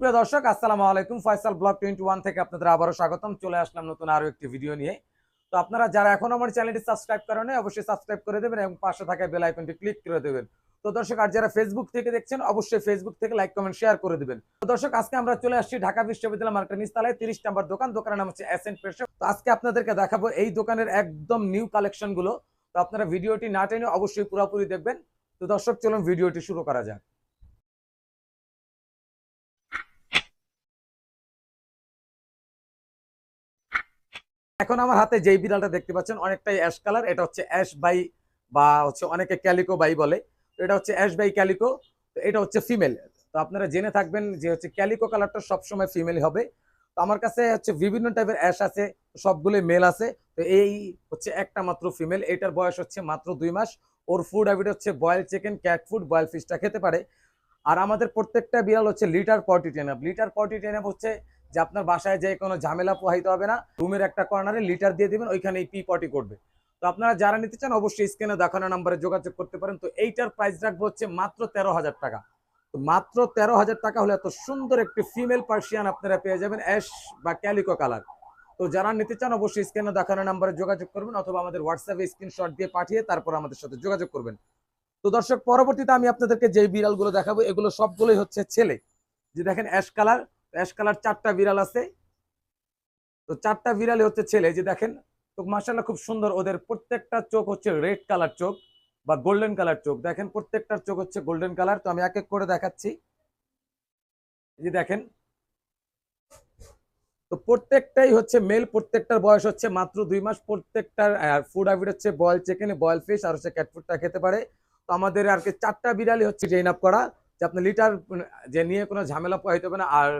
প্রিয় দর্শক, আসসালামু আলাইকুম। ফয়সাল ব্লগ টোয়েন্টি ওয়ান থেকে আপনাদের আবারও স্বাগতম। চলে আসলাম নতুন আরও একটি ভিডিও নিয়ে। তো আপনারা যারা এখন আমার চ্যানেলটি সাবস্ক্রাইব করেন অবশ্যই সাবস্ক্রাইব করে দেবেন এবং পাশে থাকা বেল আইকনটি ক্লিক করে দেবেন। তো দর্শক, আর যারা ফেসবুক থেকে দেখছেন, অবশ্যই ফেসবুক থেকে লাইক, কমেন্ট, শেয়ার করে দিবেন। তো দর্শক, আজকে আমরা চলে আসছি ঢাকা বিশ্ববিদ্যালয় মার্কেট নিস্তালায়, তিরিশ নম্বর দোকান। দোকানের নাম হচ্ছে এসেন্ট পেশো তো আজকে আপনাদেরকে দেখাবো এই দোকানের একদম নিউ কালেকশনগুলো। তো আপনারা ভিডিওটি না টেনে অবশ্যই পুরোপুরি দেখবেন। তো দর্শক, চলুন ভিডিওটি শুরু করা যাক। এখন আমার হাতে যেই বিড়ালটা দেখতে পাচ্ছেন, অনেকটাই অ্যাশ কালার। এটা হচ্ছে অ্যাশ বাই বা হচ্ছে অনেকে ক্যালিকো বাই বলে। এটা হচ্ছে অ্যাশ বাই ক্যালিকো, তো এটা হচ্ছে ফিমেল। তো আপনারা জেনে থাকবেন যে হচ্ছে ক্যালিকো কালারটা সবসময় ফিমেল হবে। তো আমার কাছে হচ্ছে বিভিন্ন টাইপের অ্যাশ আছে সবগুলোই মেল আছে। তো এই হচ্ছে একটা মাত্র ফিমেল। এটার বয়স হচ্ছে মাত্র দুই মাস। ওর ফুড হ্যাবিট হচ্ছে boil chicken, cat food, boil ফিশটা খেতে পারে। আর আমাদের প্রত্যেকটা বিড়াল হচ্ছে litter potty train up litter potty train up হচ্ছে যে আপনার বাসায় যে কোনো ঝামেলা পোহাইতে হবে না, রুমের একটা কর্নারে লিটার দিয়ে দিবেন ওইখানে পি পটি করবে। তো আপনারা যারা নিতে চান, অবশ্যই স্ক্রিনে দেখানো নাম্বারে যোগাযোগ করতে পারেন। তো এইটার প্রাইস রাখব হচ্ছে মাত্র তেরো হাজার টাকা। তো মাত্র তেরো হাজার টাকা হলে এত সুন্দর একটি ফিমেল পার্সিয়ান আপনারা পেয়ে যাবেন অ্যাশ বা ক্যালিকো কালার তো যারা নিতে চান, অবশ্যই স্ক্রিনে দেখানো নাম্বারে যোগাযোগ করবেন অথবা আমাদের হোয়াটসঅ্যাপে স্ক্রিনশট দিয়ে পাঠিয়ে তারপর আমাদের সাথে যোগাযোগ করবেন। তো দর্শক, পরবর্তীতে আমি আপনাদেরকে যে বিড়ালগুলো দেখাবো, এগুলো সবগুলোই হচ্ছে ছেলে। যে দেখেন অ্যাশ কালার অ্যাশ কালার চারটা বিড়াল আছে। তো চারটা বিড়ালই হচ্ছে ছেলে যে দেখেন, তো মার্শাল্লাহ খুব সুন্দর ওদের প্রত্যেকটা চোখ হচ্ছে রেড কালার চোখ বা গোল্ডেন কালার চোখ। দেখেন প্রত্যেকটার চোখ হচ্ছে গোল্ডেন কালার, তো আমি এক এক করে দেখাচ্ছি। যে দেখেন, তো প্রত্যেকটাই হচ্ছে মেল প্রত্যেকটার বয়স হচ্ছে মাত্র দুই মাস। প্রত্যেকটার ফুড হ্যাবিট হচ্ছে বয়েল চিকেন বয়েল ফিশ আর হচ্ছে ক্যাট ফুডটা খেতে পারে। তো আমাদের আর কি চারটা বিড়ালই হচ্ছে ট্রেন আপ করা, যে আপনি লিটার যে নিয়ে কোনো ঝামেলা পোহাইতে হবে না। আর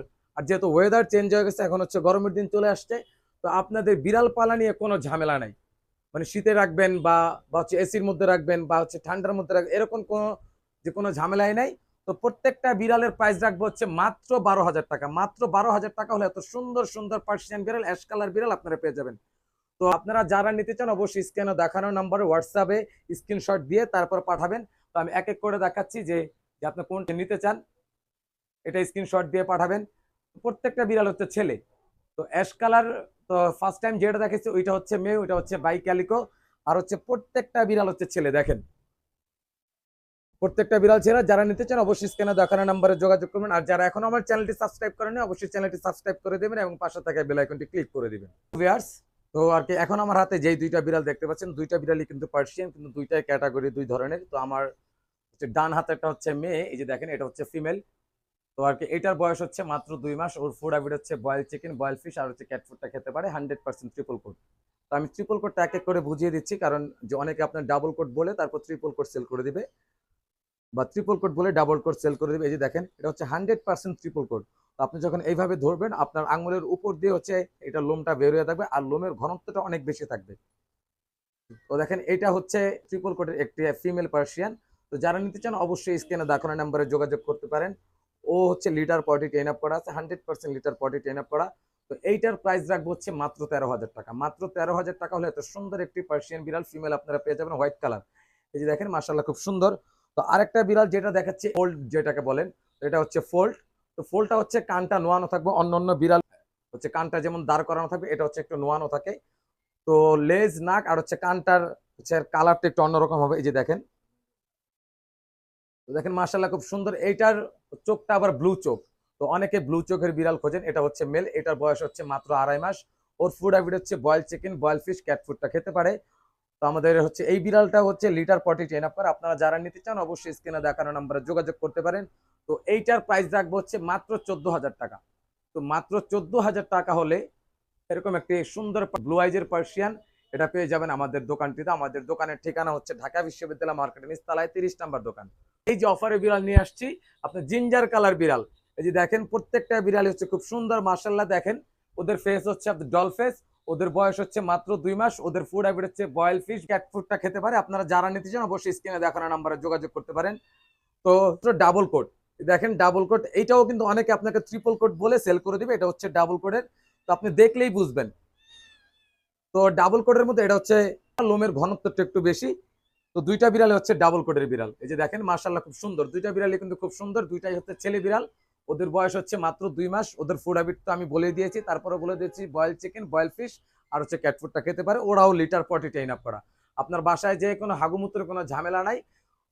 আর যেহেতু ওয়েদার চেঞ্জ হয়ে গেছে, এখন হচ্ছে গরমের দিন চলে আসছে, তো আপনাদের বিড়াল পালা নিয়ে কোনো ঝামেলা নাই। মানে শীতে রাখবেন বা বা হচ্ছে এসির মধ্যে রাখবেন বা হচ্ছে ঠান্ডার মধ্যে রাখবেন এরকম কোনো, যে কোনো ঝামেলাই নাই। তো প্রত্যেকটা বিড়ালের প্রাইস রাখব হচ্ছে মাত্র বারো হাজার টাকা। মাত্র বারো হাজার টাকা হলে এত সুন্দর সুন্দর পার্সিয়ান বিড়াল অ্যাশ কালার বিড়াল আপনারা পেয়ে যাবেন। তো আপনারা যারা নিতে চান অবশ্যই স্ক্যানে দেখানো নাম্বারে হোয়াটসঅ্যাপে স্ক্রিনশট দিয়ে তারপর পাঠাবেন। তো আমি এক এক করে দেখাচ্ছি যে যে আপনি কোনটা নিতে চান, এটা স্ক্রিনশট দিয়ে পাঠাবেন। প্রত্যেকটা বিড়াল হচ্ছে ছেলে। তো অ্যাশ কালার, তো ফার্স্ট টাইম যেটা দেখেছি ওইটা হচ্ছে মেয়ে, ওইটা হচ্ছে বাই ক্যালিকো আর হচ্ছে প্রত্যেকটা বিড়াল হচ্ছে ছেলে, দেখেন। প্রত্যেকটা বিড়াল ছেলে, যারা নিতে চান অবশ্যই স্ক্যানে দেখানো নাম্বারে যোগাযোগ করবেন। আর যারা এখন আমার চ্যানেলটি সাবস্ক্রাইব করেন অবশ্যই চ্যানেলটি সাবস্ক্রাইব করে দেবেন এবং পাশে থাকা বেল আইকনটি ক্লিক করে দিবেন। তো আর কি, এখন আমার হাতে যেই দুইটা বিড়াল দেখতে পাচ্ছেন, দুইটা বিড়ালই কিন্তু পার্সিয়ান কিন্তু দুইটাই ক্যাটাগরি দুই ধরনের। তো আমার ডান একটা হচ্ছে মেয়ে, এই যে দেখেন, এটা হচ্ছে ফিমেল তো আর কি, এটার বয়স হচ্ছে মাত্র দুই মাস। ওর ফুড হ্যাবিট হচ্ছে বয়েল চিকেন বয়েল ফিশ আর হচ্ছে ক্যাট ফুডটা খেতে পারে। হান্ড্রেড পার্সেন্ট ট্রিপল কোড তো আমি ট্রিপল কোডটা এক এক করে বুঝিয়ে দিচ্ছি, কারণ যে অনেকে আপনার ডাবল কোড বলে তারপর ট্রিপল কোড সেল করে দিবে। বা ট্রিপল কোড বলে ডাবল কোড সেল করে দিবে। এই যে দেখেন, এটা হচ্ছে হান্ড্রেড পার্সেন্ট ট্রিপল কোড আপনি যখন এইভাবে ধরবেন, আপনার আঙুলের উপর দিয়ে হচ্ছে এটা লোমটা বের হয়ে থাকবে আর লোমের ঘনত্বটা অনেক বেশি থাকবে। তো দেখেন, এটা হচ্ছে ট্রিপল কোডের একটি ফিমেল পার্সিয়ান তো যারা নিতে চান, অবশ্যই স্ক্রিনে দেখানো নাম্বারে যোগাযোগ করতে পারেন। ও হচ্ছে লিটার পটি টেন আপ করা আছে hundred percent litter potty train up করা। তো এইটার প্রাইস রাখব হচ্ছে মাত্র তেরো হাজার টাকা। মাত্র তেরো হাজার টাকা হলে এত সুন্দর একটি পার্সিয়ান বিড়াল ফিমেল আপনারা পেয়ে যাবেন হোয়াইট কালার এই যে দেখেন মার্শাল্লাহ খুব সুন্দর। তো আরেকটা বিড়াল যেটা দেখাচ্ছে ফোল্ড যেটাকে বলেন, এটা হচ্ছে ফোল্ড তো ফোল্ডটা হচ্ছে কানটা নোয়ানো থাকবে অন্য অন্য বিড়াল হচ্ছে কানটা যেমন দাঁড় করানো থাকবে, এটা হচ্ছে একটু নোয়ানো থাকে। তো লেজ, নাক আর হচ্ছে কানটার হচ্ছে কালারটা একটু অন্যরকম হবে, এই যে দেখেন। দেখেন মার্শাল্লাহ খুব সুন্দর। এইটার চোখটা আবার ব্লু চোখ। তো অনেকে ব্লু চোখের বিড়াল খোঁজেন, এটা হচ্ছে মেল এটার বয়স হচ্ছে মাত্র আড়াই মাস। ওর ফুড হ্যাবিট হচ্ছে boil chicken boil fish cat ফুডটা খেতে পারে। তো আমাদের হচ্ছে, এই বিড়ালটা হচ্ছে লিটার পটি টেন আপ আপনারা যারা নিতে চান, অবশ্যই স্ক্রিনে দেখানো নাম্বারে যোগাযোগ করতে পারেন। তো এইটার প্রাইস রাখব হচ্ছে মাত্র চোদ্দ হাজার টাকা। তো মাত্র চোদ্দ হাজার টাকা হলে এরকম একটি সুন্দর ব্লু আইজের পার্সিয়ান এটা পেয়ে যাবেন আমাদের দোকানটিতে। আমাদের দোকানের ঠিকানা হচ্ছে ঢাকা বিশ্ববিদ্যালয় মার্কেট নিচতলায় তিরিশ নাম্বার দোকান। এই যে অফারে বিড়াল নিয়ে আসছি, আপনার জিঞ্জার কালার বিড়াল। এই যে দেখেন, প্রত্যেকটা বিড়াল হচ্ছে খুব সুন্দর মার্শাল্লাহ দেখেন। ওদের ফেস হচ্ছে আপনার ডল ফেস ওদের বয়স হচ্ছে মাত্র দুই মাস, ওদের ফুড হ্যাবিট হচ্ছে বয়েল ফিশ ক্যাট ফুডটা খেতে পারে। আপনারা যারা নিতে চান, অবশ্যই স্ক্রিনে দেখানো নাম্বারে যোগাযোগ করতে পারেন। তো ডাবল কোড দেখেন ডাবল কোড এইটাও কিন্তু অনেকে আপনাকে ট্রিপল কোড বলে সেল করে দিবে, এটা হচ্ছে ডাবল কোডের তো আপনি দেখলেই বুঝবেন। তো ডাবল কোডের মধ্যে এটা হচ্ছে, লোমের ঘনত্বটা একটু বেশি। তো দুইটা বিড়াল হচ্ছে ডাবল কোডের বিড়াল। এই যে দেখেন মার্শাল্লাহ খুব সুন্দর। দুইটা বিড়ালই কিন্তু খুব সুন্দর, দুইটাই হচ্ছে ছেলে বিড়াল। ওদের বয়স হচ্ছে মাত্র দুই মাস। ওদের ফুড হ্যাবিট তো আমি বলে দিয়েছি। তারপরে বলে দিয়েছি বয়েল চিকেন বয়েল ফিশ আর হচ্ছে ক্যাটফুডটা খেতে পারে। ওরাও লিটার পটি ট্রেন আপ করা। আপনার বাসায় যে কোনো হাগুমুত্রের কোনো ঝামেলা নাই।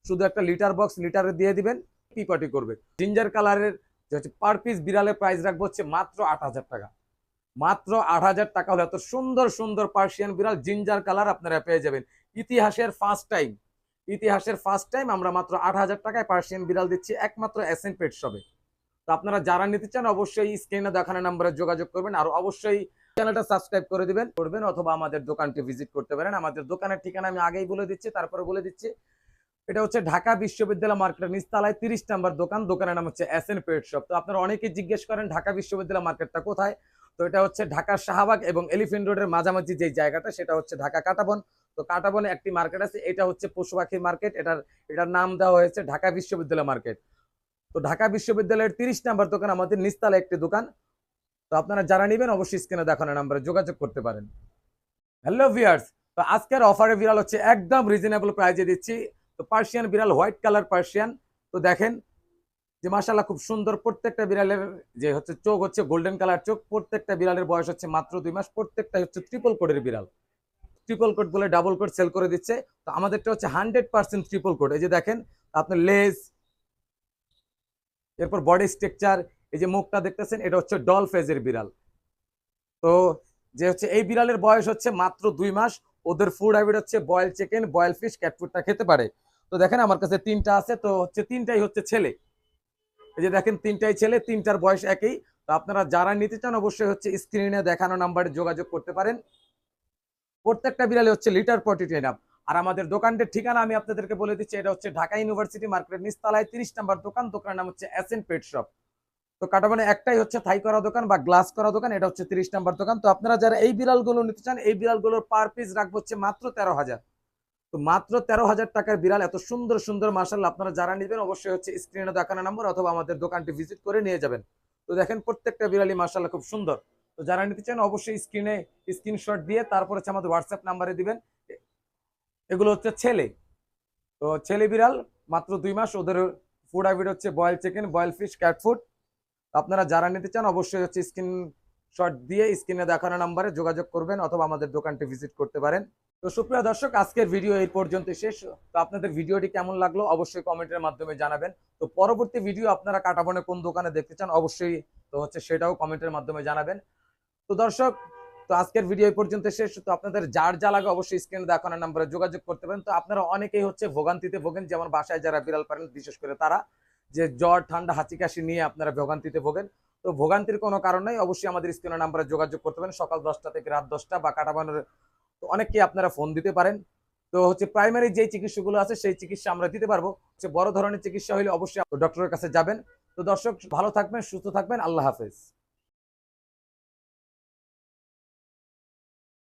শুধু একটা লিটার বক্স লিটারে দিয়ে দিবেন পি পটি করবে জিঞ্জার কালারের যে হচ্ছে পার পিস বিড়ালের প্রাইস রাখব হচ্ছে মাত্র আট হাজার টাকা। মাত্র আট হাজার টাকা হলে এত সুন্দর সুন্দর পার্সিয়ান বিড়াল জিঞ্জার কালার আপনারা পেয়ে যাবেন। ইতিহাসের ফার্স্ট টাইম ইতিহাসের ফার্স্ট টাইম আমরা মাত্র আট হাজার টাকায় পার্সিয়ান বিড়াল দিচ্ছি একমাত্র এসএন পেট শপে তো আপনারা যারা নিতে চান অবশ্যই স্ক্রিনে দেখানো নাম্বারে যোগাযোগ করবেন আর অবশ্যই চ্যানেলটা সাবস্ক্রাইব করে দিবেন, করবেন অথবা আমাদের দোকানটি ভিজিট করতে পারেন। আমাদের দোকানের ঠিকানা আমি আগেই বলে দিচ্ছি, তারপরে বলে দিচ্ছি। এটা হচ্ছে ঢাকা বিশ্ববিদ্যালয় মার্কেটের নিচতলায় তিরিশ নাম্বার দোকান, দোকানের নাম হচ্ছে এন পেট শপ তো আপনারা অনেকে জিজ্ঞেস করেন, ঢাকা বিশ্ববিদ্যালয় মার্কেটটা কোথায়? তো এটা হচ্ছে ঢাকার শাহবাগ এবং এলিফেন্ট রোডের মাঝামাঝি যে জায়গাটা, সেটা হচ্ছে ঢাকা কাটাবন। তো কাটাবনে একটি মার্কেট আছে, এটা হচ্ছে পশু পাখির মার্কেট এটার এটার নাম দেওয়া হয়েছে ঢাকা বিশ্ববিদ্যালয় মার্কেট তো ঢাকা বিশ্ববিদ্যালয়ের তিরিশ নাম্বার দোকান আমাদের নিচতলা একটি দোকান। তো আপনারা যারা নেবেন অবশ্যই স্ক্রিনে দেখানো নাম্বারে যোগাযোগ করতে পারেন। হ্যালো ভিয়ার্স তো আজকের অফারে বিড়াল হচ্ছে একদম রিজনেবল প্রাইজে দিচ্ছি। তো পার্সিয়ান বিড়াল হোয়াইট কালার পার্সিয়ান তো দেখেন যে মাসাল্লাহ খুব সুন্দর প্রত্যেকটা বিড়ালের যে হচ্ছে চোখ হচ্ছে গোল্ডেন কালার চোখ, প্রত্যেকটা বিড়ালের বয়স হচ্ছে মাত্র দুই মাস প্রত্যেকটা হচ্ছে ট্রিপল কোডের বিড়াল। ট্রিপল কোড বলে ডাবল কোড সেল করে দিচ্ছে। তো আমাদেরটা হচ্ছে হান্ড্রেড পার্সেন্ট ট্রিপল কোড এই যে দেখেন, আপনার লেজ এরপর বডি স্ট্রাকচার এই যে মুখটা দেখতেছেন, এটা হচ্ছে ডল ফেজের বিড়াল। তো যে হচ্ছে এই বিড়ালের বয়স হচ্ছে মাত্র দুই মাস, ওদের ফুড হ্যাবিট হচ্ছে boil chicken boil fish cat ফুডটা খেতে পারে। তো দেখেন আমার কাছে তিনটা আছে, তো হচ্ছে তিনটাই হচ্ছে ছেলে। এই যে দেখেন, তিনটাই ছেলে, তিনটার বয়স একই। তো আপনারা যারা নিতে চান, অবশ্যই হচ্ছে স্ক্রিনে দেখানো নাম্বারে যোগাযোগ করতে পারেন। প্রত্যেকটা বিড়ালে হচ্ছে লিটার ট্রেন আপ আর আমাদের দোকানটির ঠিকানা আমি আপনাদেরকে বলে দিচ্ছি, এটা হচ্ছে ঢাকা ইউনিভার্সিটি মার্কেটের নিচতলায় তিরিশ নাম্বার দোকান, দোকানের নাম হচ্ছে এসএন পেট শপ তো কাটামানে একটাই হচ্ছে থাই করা দোকান বা গ্লাস করা দোকান, এটা হচ্ছে তিরিশ নাম্বার দোকান। তো আপনারা যারা এই বিড়ালগুলো নিতে চান, এই বিড়ালগুলোর পার পিস রাখব হচ্ছে মাত্র তেরো হাজার। তো মাত্র তেরো হাজার টাকার বিড়াল, এত সুন্দর সুন্দর মার্শাল আপনারা যারা নেবেন অবশ্যই হচ্ছে স্ক্রিনে দেখানো নাম্বার অথবা আমাদের দোকানটি ভিজিট করে নিয়ে যাবেন। তো দেখেন প্রত্যেকটা বিড়ালই মার্শাল্লাহ খুব সুন্দর। তো যারা নিতে চান অবশ্যই স্ক্রিনে স্ক্রিনশট দিয়ে তারপর হচ্ছে আমাদের হোয়াটসঅ্যাপ নাম্বারে দিবেন। এগুলো হচ্ছে ছেলে। তো ছেলে বিড়াল মাত্র দুই মাস, ওদের ফুড হ্যাবিট হচ্ছে boil chicken boil fish cat food আপনারা যারা নিতে চান অবশ্যই হচ্ছে স্ক্রিন শট দিয়ে স্ক্রিনে দেখানো নাম্বারে যোগাযোগ করবেন অথবা আমাদের দোকানটি ভিজিট করতে পারেন। তো সুপ্রিয় দর্শক, আজকের ভিডিও এই পর্যন্ত শেষ। তো আপনাদের ভিডিওটি কেমন লাগল অবশ্যই কমেন্টের মাধ্যমে জানাবেন। তো পরবর্তী ভিডিও আপনারা কাটাবনে কোন দোকানে দেখতে চান অবশ্যই তো হচ্ছে সেটাও কমেন্টের মাধ্যমে জানাবেন। তো দর্শক, তো আজকের ভিডিও পর্যন্ত শেষ। তো আপনাদের যার যা লাগে অবশ্যই স্ক্রিনে দেখানো নাম্বারে যোগাযোগ করতে পারেন। তো আপনারা অনেকেই হচ্ছে ভোগান্তিতে ভোগেন, যেমন বাসায় যারা বিড়াল পারেন বিশেষ করে তারা, যে জ্বর, ঠান্ডা, হাঁচি, কাশি নিয়ে আপনারা ভোগান্তিতে ভোগেন। তো ভোগান্তির কোনো কারণ নাই, অবশ্যই আমাদের স্ক্রিনের নাম্বারে যোগাযোগ করতে পারেন। সকাল দশটা থেকে রাত দশটা বা কাটাবানোর, তো অনেককে আপনারা ফোন দিতে পারেন। তো হচ্ছে প্রাইমারি যে চিকিৎসাগুলো আছে, সেই চিকিৎসা আমরা দিতে পারব। হচ্ছে বড় ধরনের চিকিৎসা হলে অবশ্যই ডক্টরের কাছে যাবেন। তো দর্শক, ভালো থাকবেন, সুস্থ থাকবেন, আল্লাহ হাফেজ।